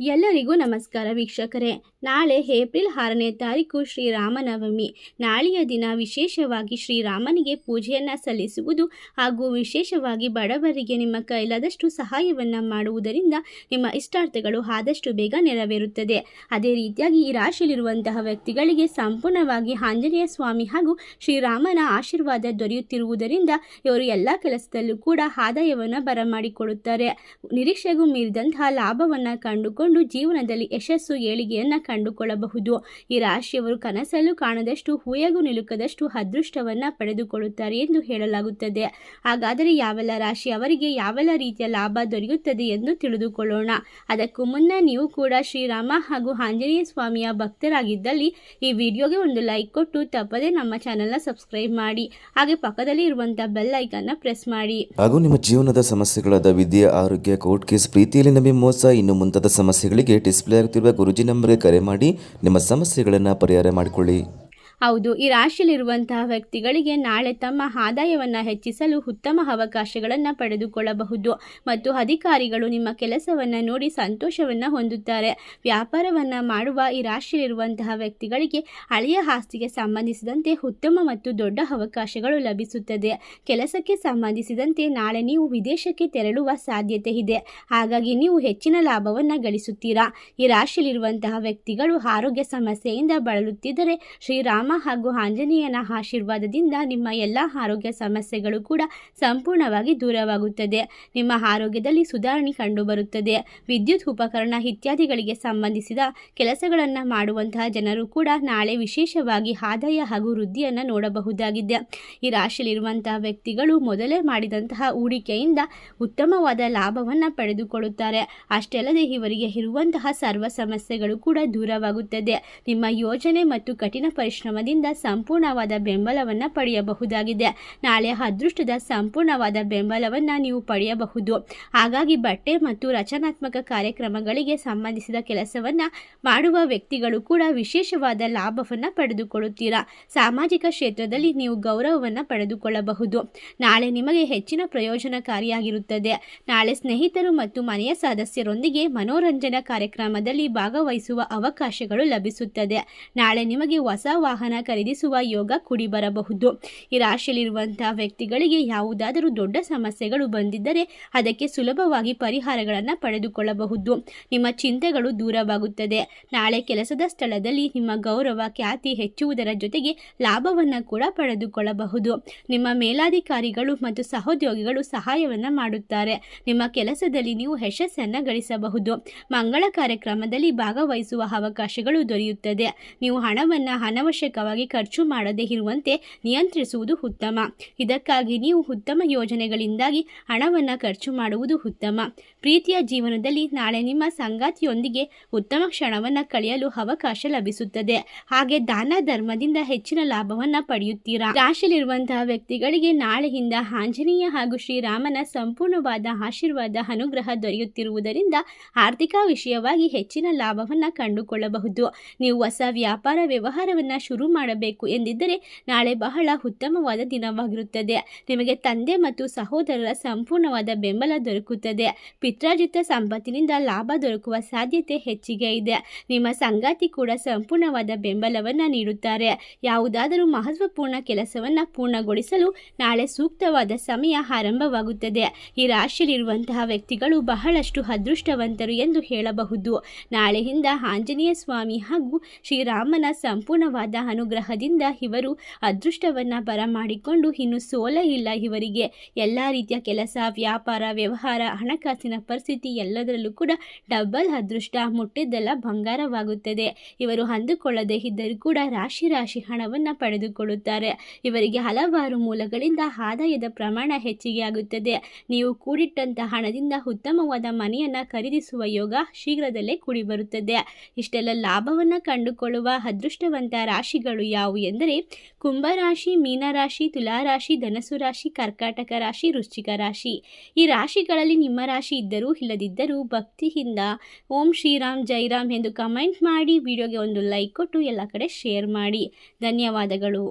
ಎಲ್ಲರಿಗೂ ನಮಸ್ಕಾರ ವೀಕ್ಷಕರೇ. ನಾಳೆ ಏಪ್ರಿಲ್ ಆರನೇ ತಾರೀಕು ಶ್ರೀರಾಮನವಮಿ. ನಾಳೆಯ ದಿನ ವಿಶೇಷವಾಗಿ ಶ್ರೀರಾಮನಿಗೆ ಪೂಜೆಯನ್ನು ಸಲ್ಲಿಸುವುದು ಹಾಗೂ ವಿಶೇಷವಾಗಿ ಬಡವರಿಗೆ ನಿಮ್ಮ ಕೈಲಾದಷ್ಟು ಸಹಾಯವನ್ನು ಮಾಡುವುದರಿಂದ ನಿಮ್ಮ ಇಷ್ಟಾರ್ಥಗಳು ಆದಷ್ಟು ಬೇಗ ನೆರವೇರುತ್ತದೆ. ಅದೇ ರೀತಿಯಾಗಿ ಈ ರಾಶಿಯಲ್ಲಿರುವಂತಹ ವ್ಯಕ್ತಿಗಳಿಗೆ ಸಂಪೂರ್ಣವಾಗಿ ಆಂಜನೇಯ ಸ್ವಾಮಿ ಹಾಗೂ ಶ್ರೀರಾಮನ ಆಶೀರ್ವಾದ ದೊರೆಯುತ್ತಿರುವುದರಿಂದ ಇವರು ಎಲ್ಲ ಕೆಲಸದಲ್ಲೂ ಕೂಡ ಆದಾಯವನ್ನು ಬರಮಾಡಿಕೊಡುತ್ತಾರೆ. ನಿರೀಕ್ಷೆಗೂ ಮೀರಿದಂತಹ ಲಾಭವನ್ನು ಕಂಡುಕೊಂಡು ಜೀವನದಲ್ಲಿ ಯಶಸ್ಸು ಏಳಿಗೆಯನ್ನು ಕಂಡುಕೊಳ್ಳಬಹುದು. ಈ ರಾಶಿಯವರು ಕನಸಲ್ಲೂ ಕಾಣದಷ್ಟು, ಹೂಯಗೂ ನಿಲುಕದಷ್ಟು ಅದೃಷ್ಟವನ್ನು ಪಡೆದುಕೊಳ್ಳುತ್ತಾರೆ ಎಂದು ಹೇಳಲಾಗುತ್ತದೆ. ಹಾಗಾದರೆ ಯಾವೆಲ್ಲ ರಾಶಿ ಅವರಿಗೆ ಯಾವೆಲ್ಲ ರೀತಿಯ ಲಾಭ ದೊರೆಯುತ್ತದೆ ಎಂದು ತಿಳಿದುಕೊಳ್ಳೋಣ. ಅದಕ್ಕೂ ಮುನ್ನ ನೀವು ಕೂಡ ಶ್ರೀರಾಮ ಹಾಗೂ ಆಂಜನೇಯ ಸ್ವಾಮಿಯ ಭಕ್ತರಾಗಿದ್ದಲ್ಲಿ ಈ ವಿಡಿಯೋಗೆ ಒಂದು ಲೈಕ್ ಕೊಟ್ಟು ತಪ್ಪದೇ ನಮ್ಮ ಚಾನೆಲ್ನ ಸಬ್ಸ್ಕ್ರೈಬ್ ಮಾಡಿ. ಹಾಗೆ ಪಕ್ಕದಲ್ಲಿ ಇರುವಂತಹ ಬೆಲ್ ಐಕನ್ನ ಪ್ರೆಸ್ ಮಾಡಿ. ಹಾಗೂ ನಿಮ್ಮ ಜೀವನದ ಸಮಸ್ಯೆಗಳಾದ ವಿದ್ಯೆ, ಆರೋಗ್ಯ, ಕೋರ್ಟ್ ಕೇಸ್, ಪ್ರೀತಿಯಲ್ಲಿ ನಮಗೆ ಮೋಸ, ಇನ್ನು ಮುಂತಾದ ಸಮಸ್ಯೆಗಳಿಗೆ ಡಿಸ್ಪ್ಲೇ ಆಗುತ್ತಿರುವ ಗುರುಜಿ ನಂಬರ್ಗೆ ಕರೆ ಮಾಡಿ ನಿಮ್ಮ ಸಮಸ್ಯೆಗಳನ್ನು ಪರಿಹಾರ ಮಾಡಿಕೊಳ್ಳಿ. ಹೌದು, ಈ ರಾಶಿಯಲ್ಲಿರುವಂತಹ ವ್ಯಕ್ತಿಗಳಿಗೆ ನಾಳೆ ತಮ್ಮ ಆದಾಯವನ್ನು ಹೆಚ್ಚಿಸಲು ಉತ್ತಮ ಅವಕಾಶಗಳನ್ನು ಪಡೆದುಕೊಳ್ಳಬಹುದು. ಮತ್ತು ಅಧಿಕಾರಿಗಳು ನಿಮ್ಮ ಕೆಲಸವನ್ನು ನೋಡಿ ಸಂತೋಷವನ್ನು ಹೊಂದುತ್ತಾರೆ. ವ್ಯಾಪಾರವನ್ನು ಮಾಡುವ ಈ ರಾಶಿಯಲ್ಲಿರುವಂತಹ ವ್ಯಕ್ತಿಗಳಿಗೆ ಹಳೆಯ ಆಸ್ತಿಗೆ ಸಂಬಂಧಿಸಿದಂತೆ ಉತ್ತಮ ಮತ್ತು ದೊಡ್ಡ ಅವಕಾಶಗಳು ಲಭಿಸುತ್ತದೆ. ಕೆಲಸಕ್ಕೆ ಸಂಬಂಧಿಸಿದಂತೆ ನಾಳೆ ನೀವು ವಿದೇಶಕ್ಕೆ ತೆರಳುವ ಸಾಧ್ಯತೆ ಇದೆ. ಹಾಗಾಗಿ ನೀವು ಹೆಚ್ಚಿನ ಲಾಭವನ್ನು ಗಳಿಸುತ್ತೀರಾ? ಈ ರಾಶಿಯಲ್ಲಿರುವಂತಹ ವ್ಯಕ್ತಿಗಳು ಆರೋಗ್ಯ ಸಮಸ್ಯೆಯಿಂದ ಬಳಲುತ್ತಿದ್ದರೆ ಶ್ರೀರಾಮ ಹಾಗೂ ಆಂಜನೇಯನ ಆಶೀರ್ವಾದದಿಂದ ನಿಮ್ಮ ಎಲ್ಲ ಆರೋಗ್ಯ ಸಮಸ್ಯೆಗಳು ಕೂಡ ಸಂಪೂರ್ಣವಾಗಿ ದೂರವಾಗುತ್ತದೆ. ನಿಮ್ಮ ಆರೋಗ್ಯದಲ್ಲಿ ಸುಧಾರಣೆ ಕಂಡುಬರುತ್ತದೆ. ವಿದ್ಯುತ್ ಉಪಕರಣ ಇತ್ಯಾದಿಗಳಿಗೆ ಸಂಬಂಧಿಸಿದ ಕೆಲಸಗಳನ್ನು ಮಾಡುವಂತಹ ಜನರು ಕೂಡ ನಾಳೆ ವಿಶೇಷವಾಗಿ ಆದಾಯ ಹಾಗೂ ವೃದ್ಧಿಯನ್ನು ನೋಡಬಹುದಾಗಿದೆ. ಈ ರಾಶಿಯಲ್ಲಿರುವಂತಹ ವ್ಯಕ್ತಿಗಳು ಮೊದಲೇ ಮಾಡಿದಂತಹ ಹೂಡಿಕೆಯಿಂದ ಉತ್ತಮವಾದ ಲಾಭವನ್ನು ಪಡೆದುಕೊಳ್ಳುತ್ತಾರೆ. ಅಷ್ಟೇ ಅಲ್ಲದೆ ಇವರಿಗೆ ಇರುವಂತಹ ಸರ್ವ ಸಮಸ್ಯೆಗಳು ಕೂಡ ದೂರವಾಗುತ್ತದೆ. ನಿಮ್ಮ ಯೋಜನೆ ಮತ್ತು ಕಠಿಣ ಪರಿಶ್ರಮದಿಂದ ಸಂಪೂರ್ಣವಾದ ಬೆಂಬಲವನ್ನು ಪಡೆಯಬಹುದಾಗಿದೆ. ನಾಳೆ ಅದೃಷ್ಟದ ಸಂಪೂರ್ಣವಾದ ಬೆಂಬಲವನ್ನು ನೀವು ಪಡೆಯಬಹುದು. ಹಾಗಾಗಿ ಬಟ್ಟೆ ಮತ್ತು ರಚನಾತ್ಮಕ ಕಾರ್ಯಕ್ರಮಗಳಿಗೆ ಸಂಬಂಧಿಸಿದ ಕೆಲಸವನ್ನು ಮಾಡುವ ವ್ಯಕ್ತಿಗಳು ಕೂಡ ವಿಶೇಷವಾದ ಲಾಭವನ್ನು ಪಡೆದುಕೊಳ್ಳುತ್ತೀರಾ? ಸಾಮಾಜಿಕ ಕ್ಷೇತ್ರದಲ್ಲಿ ನೀವು ಗೌರವವನ್ನು ಪಡೆದುಕೊಳ್ಳಬಹುದು. ನಾಳೆ ನಿಮಗೆ ಹೆಚ್ಚಿನ ಪ್ರಯೋಜನಕಾರಿಯಾಗಿರುತ್ತದೆ. ನಾಳೆ ಸ್ನೇಹಿತರು ಮತ್ತು ಮನೆಯ ಸದಸ್ಯರೊಂದಿಗೆ ಮನೋರಂಜನಾ ಕಾರ್ಯಕ್ರಮದಲ್ಲಿ ಭಾಗವಹಿಸುವ ಅವಕಾಶಗಳು ಲಭಿಸುತ್ತದೆ. ನಾಳೆ ನಿಮಗೆ ಹೊಸ ವಾಹನ ಖರೀದಿಸುವ ಯೋಗ ಕೂಡಿ ಬರಬಹುದು ಈ ರಾಶಿಯಲ್ಲಿರುವಂತಹ ವ್ಯಕ್ತಿಗಳಿಗೆ ಯಾವುದಾದರೂ ದೊಡ್ಡ ಸಮಸ್ಯೆಗಳು ಬಂದಿದ್ದರೆ ಅದಕ್ಕೆ ಸುಲಭವಾಗಿ ಪರಿಹಾರಗಳನ್ನು ಪಡೆದುಕೊಳ್ಳಬಹುದು. ನಿಮ್ಮ ಚಿಂತೆಗಳು ದೂರವಾಗುತ್ತದೆ. ನಾಳೆ ಕೆಲಸದ ಸ್ಥಳದಲ್ಲಿ ನಿಮ್ಮ ಗೌರವ, ಖ್ಯಾತಿ ಹೆಚ್ಚುವುದರ ಜೊತೆಗೆ ಲಾಭವನ್ನು ಕೂಡ ಪಡೆದುಕೊಳ್ಳಬಹುದು. ನಿಮ್ಮ ಮೇಲಾಧಿಕಾರಿಗಳು ಮತ್ತು ಸಹೋದ್ಯೋಗಿಗಳು ಸಹಾಯವನ್ನು ಮಾಡುತ್ತಾರೆ. ನಿಮ್ಮ ಕೆಲಸದಲ್ಲಿ ನೀವು ಯಶಸ್ಸನ್ನು ಗಳಿಸಬಹುದು. ಮಂಗಳ ಕಾರ್ಯಕ್ರಮದಲ್ಲಿ ಭಾಗವಹಿಸುವ ಅವಕಾಶಗಳು ದೊರೆಯುತ್ತದೆ. ನೀವು ಹಣವನ್ನು ಅನವಶ್ಯಕವಾಗಿ ಖರ್ಚು ಮಾಡದೇ ಇರುವಂತೆ ನಿಯಂತ್ರಿಸುವುದು ಉತ್ತಮ. ಇದಕ್ಕಾಗಿ ನೀವು ಉತ್ತಮ ಯೋಜನೆಗಳಿಂದಾಗಿ ಹಣವನ್ನು ಖರ್ಚು ಮಾಡುವುದು ಉತ್ತಮ. ಪ್ರೀತಿಯ ಜೀವನದಲ್ಲಿ ನಾಳೆ ನಿಮ್ಮ ಸಂಗಾತಿಯೊಂದಿಗೆ ಉತ್ತಮ ಕ್ಷಣವನ್ನು ಕಳೆಯಲು ಅವಕಾಶ ಲಭಿಸುತ್ತದೆ. ಹಾಗೆ ದಾನ ಧರ್ಮದಿಂದ ಹೆಚ್ಚಿನ ಲಾಭವನ್ನು ಪಡೆಯುತ್ತೀರಾ? ರಾಶಿಯಲ್ಲಿರುವಂತಹ ವ್ಯಕ್ತಿಗಳಿಗೆ ನಾಳೆಯಿಂದ ಆಂಜನೇಯ ಹಾಗೂ ಶ್ರೀರಾಮನ ಸಂಪೂರ್ಣವಾದ ಆಶೀರ್ವಾದ ಅನುಗ್ರಹ ದೊರೆಯುತ್ತಿರುವುದರಿಂದ ಆರ್ಥಿಕ ವಿಷಯವಾಗಿ ಹೆಚ್ಚಿನ ಲಾಭವನ್ನು ಕಂಡುಕೊಳ್ಳಬಹುದು. ನೀವು ಹೊಸ ವ್ಯಾಪಾರ ವ್ಯವಹಾರವನ್ನು ಶುರು ಮಾಡಬೇಕು ಎಂದಿದ್ದರೆ ನಾಳೆ ಬಹಳ ಉತ್ತಮವಾದ ದಿನವಾಗಿರುತ್ತದೆ. ನಿಮಗೆ ತಂದೆ ಮತ್ತು ಸಹೋದರರ ಸಂಪೂರ್ಣವಾದ ಬೆಂಬಲ ದೊರಕುತ್ತದೆ. ಪಿತ್ರಾರ್ಜಿತ ಸಂಪತ್ತಿನಿಂದ ಲಾಭ ದೊರಕುವ ಸಾಧ್ಯತೆ ಹೆಚ್ಚಿಗೆ ಇದೆ. ನಿಮ್ಮ ಸಂಗಾತಿ ಕೂಡ ಸಂಪೂರ್ಣವಾದ ಬೆಂಬಲವನ್ನು ನೀಡುತ್ತಾರೆ. ಯಾವುದಾದರೂ ಮಹತ್ವಪೂರ್ಣ ಕೆಲಸವನ್ನು ಪೂರ್ಣಗೊಳಿಸಲು ನಾಳೆ ಸೂಕ್ತವಾದ ಸಮಯ ಆರಂಭವಾಗುತ್ತದೆ. ಈ ರಾಶಿಯಲ್ಲಿರುವಂತಹ ವ್ಯಕ್ತಿಗಳು ಬಹಳಷ್ಟು ಅದೃಷ್ಟವಂತರು ಎಂದು ಹೇಳಬಹುದು. ನಾಳೆಯಿಂದ ಆಂಜನೇಯ ಸ್ವಾಮಿ ಹಾಗೂ ಶ್ರೀರಾಮನ ಸಂಪೂರ್ಣವಾದ ಅನುಗ್ರಹದಿಂದ ಇವರು ಅದೃಷ್ಟವನ್ನು ಬರಮಾಡಿಕೊಂಡು ಇನ್ನು ಸೋಲ ಇಲ್ಲ ಇವರಿಗೆ. ಎಲ್ಲ ರೀತಿಯ ಕೆಲಸ, ವ್ಯಾಪಾರ, ವ್ಯವಹಾರ, ಹಣಕಾಸಿನ ಪರಿಸ್ಥಿತಿ ಎಲ್ಲದರಲ್ಲೂ ಕೂಡ ಡಬಲ್ ಅದೃಷ್ಟ, ಮುಟ್ಟಿದ್ದೆಲ್ಲ ಬಂಗಾರವಾಗುತ್ತದೆ. ಇವರು ಅಂದುಕೊಳ್ಳದೇ ಇದ್ದರೂ ಕೂಡ ರಾಶಿ ರಾಶಿ ಹಣವನ್ನು ಪಡೆದುಕೊಳ್ಳುತ್ತಾರೆ. ಇವರಿಗೆ ಹಲವಾರು ಮೂಲಗಳಿಂದ ಆದಾಯದ ಪ್ರಮಾಣ ಹೆಚ್ಚಿಗೆ ಆಗುತ್ತದೆ ನೀವು ಕೂಡಿಟ್ಟಂತ ಹಣದಿಂದ ಉತ್ತಮವಾದ ಮನೆಯನ್ನು ಖರೀದಿಸುವ ಯೋಗ ಶೀಘ್ರದಲ್ಲೇ ಕೂಡಿಬರುತ್ತದೆ. ಇಷ್ಟೆಲ್ಲ ಲಾಭವನ್ನು ಕಂಡುಕೊಳ್ಳುವ ಅದೃಷ್ಟವಂತ ರಾಶಿಗಳು ಯಾವುವು ಎಂದರೆ ಕುಂಭರಾಶಿ ಮೀನರಾಶಿ ತುಲಾರಾಶಿ ಧನಸು ರಾಶಿ ಕರ್ಕಾಟಕ ರಾಶಿ, ವೃಶ್ಚಿಕ ರಾಶಿ. ಈ ರಾಶಿಗಳಲ್ಲಿ ನಿಮ್ಮ ರಾಶಿ ಇದ್ದರೂ ಇಲ್ಲದಿದ್ದರೂ ಭಕ್ತಿಯಿಂದ ಓಂ ಶ್ರೀರಾಮ್ ಜೈರಾಮ್ ಎಂದು ಕಮೆಂಟ್ ಮಾಡಿ, ವಿಡಿಯೋಗೆ ಒಂದು ಲೈಕ್ ಕೊಟ್ಟು ಎಲ್ಲ ಕಡೆ ಶೇರ್ ಮಾಡಿ. ಧನ್ಯವಾದಗಳು.